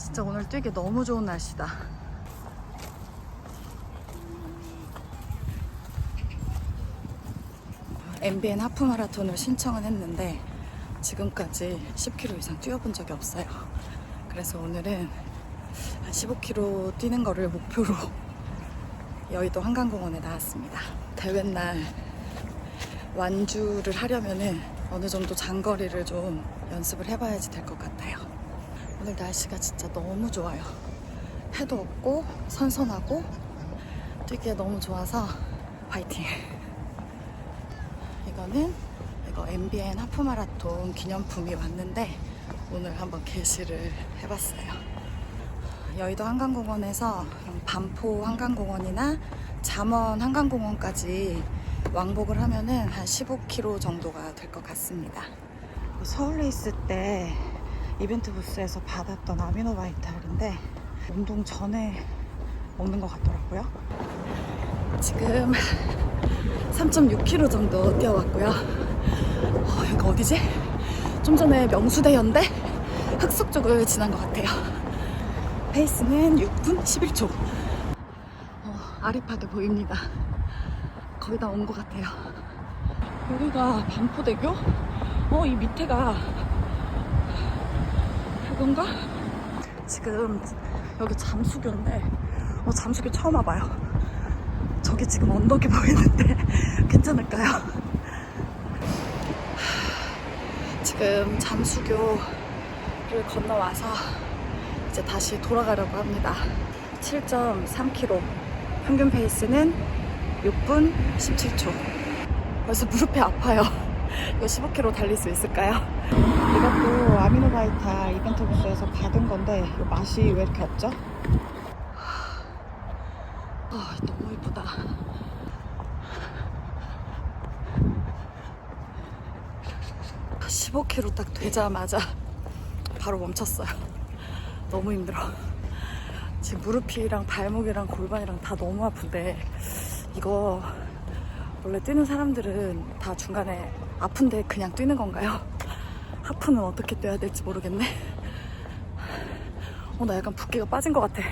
진짜 오늘 뛰기 너무 좋은 날씨다. MBN 하프 마라톤을 신청은 했는데 지금까지 10km 이상 뛰어본 적이 없어요. 그래서 오늘은 한 15km 뛰는 거를 목표로 여의도 한강공원에 나왔습니다. 대회 날 완주를 하려면은 어느 정도 장거리를 좀 연습을 해봐야지 될 것 같아요. 오늘 날씨가 진짜 너무 좋아요. 해도 없고 선선하고 뛰기에 너무 좋아서 파이팅! 이거는 이거 MBN 하프 마라톤 기념품이 왔는데 오늘 한번 게시를 해봤어요. 여의도 한강공원에서 반포 한강공원이나 잠원 한강공원까지 왕복을 하면은 한 15km 정도가 될 것 같습니다. 서울에 있을 때 이벤트 부스에서 받았던 아미노 바이탈인데 운동 전에 먹는 것 같더라고요. 지금 3.6km 정도 뛰어왔고요. 어, 여기 어디지? 좀 전에 명수대였는데 흑석 쪽을 지난 것 같아요. 페이스는 6분 11초. 어, 아리파게 보입니다. 거의 다 온 것 같아요. 여기가 반포대교? 어, 이 밑에가 그건가? 지금 여기 잠수교인데, 어, 잠수교 처음 와봐요. 저기 지금 언덕이 보이는데 괜찮을까요? 지금 잠수교를 건너와서 이제 다시 돌아가려고 합니다. 7.3km. 평균 페이스는 6분 17초. 벌써 무릎이 아파요. 이거 15km 달릴 수 있을까요? 이것도 아미노바이타 이벤트 부스에서 받은 건데 이 맛이 왜 이렇게 없죠? 아, 너무 이쁘다. 아, 15km 딱 되자마자 바로 멈췄어요. 너무 힘들어. 지금 무릎이랑 발목이랑 골반이랑 다 너무 아픈데 이거 원래 뛰는 사람들은 다 중간에 아픈데 그냥 뛰는 건가요? 하프는 어떻게 뛰어야 될지 모르겠네. 어, 나 약간 붓기가 빠진 것 같아.